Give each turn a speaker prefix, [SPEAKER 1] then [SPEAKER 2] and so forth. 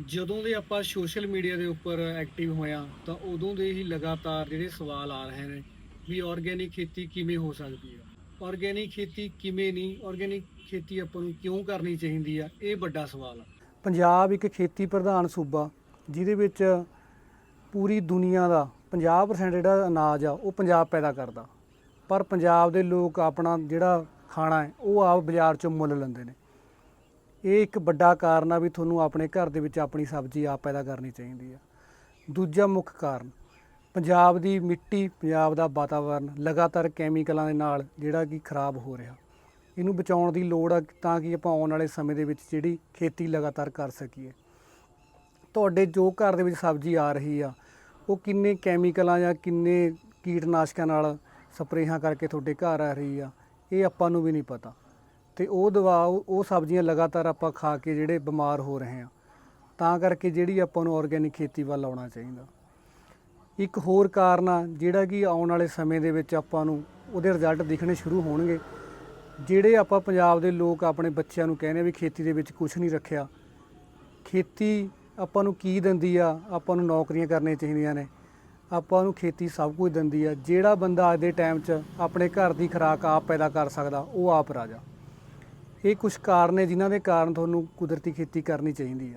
[SPEAKER 1] ਜਦੋਂ ਦੇ ਆਪਾਂ ਸੋਸ਼ਲ ਮੀਡੀਆ ਦੇ ਉੱਪਰ ਐਕਟਿਵ ਹੋਇਆ ਤਾਂ ਉਦੋਂ ਦੇ ਹੀ ਲਗਾਤਾਰ ਜਿਹੜੇ ਸਵਾਲ ਆ ਰਹੇ ਨੇ ਵੀ ਆਰਗੇਨਿਕ ਖੇਤੀ ਕਿਵੇਂ ਹੋ ਸਕਦੀ ਆ? ਆਰਗੇਨਿਕ ਖੇਤੀ ਕਿਵੇਂ ਨਹੀਂ? ਆਰਗੇਨਿਕ ਖੇਤੀ ਆਪਾਂ ਨੂੰ ਕਿਉਂ ਕਰਨੀ ਚਾਹੀਦੀ ਆ? ਇਹ ਵੱਡਾ ਸਵਾਲ ਆ।
[SPEAKER 2] ਪੰਜਾਬ ਇੱਕ ਖੇਤੀ ਪ੍ਰਧਾਨ ਸੂਬਾ, ਜਿਹਦੇ ਵਿੱਚ ਪੂਰੀ ਦੁਨੀਆ ਦਾ 50% ਜਿਹੜਾ ਅਨਾਜ ਆ, ਉਹ ਪੰਜਾਬ ਪੈਦਾ ਕਰਦਾ। ਪਰ ਪੰਜਾਬ ਦੇ ਲੋਕ ਆਪਣਾ ਜਿਹੜਾ ਖਾਣਾ ਹੈ, ਉਹ ਆਪ ਬਾਜ਼ਾਰ ਚੋਂ ਮੁੱਲ ਲੈਂਦੇ ਨੇ। ਇਹ ਇੱਕ ਵੱਡਾ ਕਾਰਨ ਆ ਵੀ ਤੁਹਾਨੂੰ ਆਪਣੇ ਘਰ ਦੇ ਵਿੱਚ ਆਪਣੀ ਸਬਜ਼ੀ ਆਪ ਪੈਦਾ ਕਰਨੀ ਚਾਹੀਦੀ ਆ। ਦੂਜਾ ਮੁੱਖ ਕਾਰਨ, ਪੰਜਾਬ ਦੀ ਮਿੱਟੀ, ਪੰਜਾਬ ਦਾ ਵਾਤਾਵਰਨ ਲਗਾਤਾਰ ਕੈਮੀਕਲਾਂ ਦੇ ਨਾਲ ਜਿਹੜਾ ਕਿ ਖਰਾਬ ਹੋ ਰਿਹਾ। ਇਹਨੂੰ ਬਚਾਉਣ ਦੀ ਲੋੜ ਆ ਤਾਂ ਕਿ ਆਪਾਂ ਆਉਣ ਵਾਲੇ ਸਮੇਂ ਦੇ ਵਿੱਚ ਜਿਹੜੀ ਖੇਤੀ ਲਗਾਤਾਰ ਕਰ ਸਕੀਏ। ਤੁਹਾਡੇ ਜੋ ਘਰ ਦੇ ਵਿੱਚ ਸਬਜ਼ੀ ਆ ਰਹੀ ਆ, ਉਹ ਕਿੰਨੇ ਕੈਮੀਕਲਾਂ ਜਾਂ ਕਿੰਨੇ ਕੀਟਨਾਸ਼ਕਾਂ ਨਾਲ ਸਪਰੇਹਾਂ ਕਰਕੇ ਤੁਹਾਡੇ ਘਰ ਆ ਰਹੀ ਆ, ਇਹ ਆਪਾਂ ਨੂੰ ਵੀ ਨਹੀਂ ਪਤਾ। ਤੇ ਉਹ ਦਵਾ ਉਹ ਉਹ ਸਬਜ਼ੀਆਂ ਲਗਾਤਾਰ ਆਪਾਂ ਖਾ ਕੇ ਜਿਹੜੇ ਬਿਮਾਰ ਹੋ ਰਹੇ ਆ ਤਾਂ ਕਰਕੇ ਜਿਹੜੀ ਆਪਾਂ ਨੂੰ ਆਰਗੇਨਿਕ ਖੇਤੀ ਵੱਲ ਆਉਣਾ ਚਾਹੀਦਾ। ਇੱਕ ਹੋਰ ਕਾਰਨ ਆ, ਜਿਹੜਾ ਕਿ ਆਉਣ ਵਾਲੇ ਸਮੇਂ ਦੇ ਵਿੱਚ ਆਪਾਂ ਨੂੰ ਉਹਦੇ ਰਿਜ਼ਲਟ ਦਿਖਣੇ ਸ਼ੁਰੂ ਹੋਣਗੇ। ਜਿਹੜੇ ਆਪਾਂ ਪੰਜਾਬ ਦੇ ਲੋਕ ਆਪਣੇ ਬੱਚਿਆਂ ਨੂੰ ਕਹਿੰਦੇ ਵੀ ਖੇਤੀ ਦੇ ਵਿੱਚ ਕੁਝ ਨਹੀਂ ਰੱਖਿਆ। ਖੇਤੀ ਆਪਾਂ ਨੂੰ ਕੀ ਦਿੰਦੀ ਆ? ਆਪਾਂ ਨੂੰ ਨੌਕਰੀਆਂ ਕਰਨੀਆਂ ਚਾਹੀਦੀਆਂ ਨੇ। ਆਪਾਂ ਨੂੰ ਖੇਤੀ ਸਭ ਕੁਝ ਦਿੰਦੀ ਆ। ਜਿਹੜਾ ਬੰਦਾ ਅੱਜ ਦੇ ਟਾਈਮ 'ਚ ਆਪਣੇ ਘਰ ਦੀ ਖੁਰਾਕ ਆਪ ਪੈਦਾ ਕਰ ਸਕਦਾ, ਉਹ ਆਪ ਰਾਜਾ। ਇਹ ਕੁਝ ਕਾਰਨ ਨੇ ਜਿਨ੍ਹਾਂ ਦੇ ਕਾਰਨ ਤੁਹਾਨੂੰ ਕੁਦਰਤੀ ਖੇਤੀ ਕਰਨੀ ਚਾਹੀਦੀ ਆ।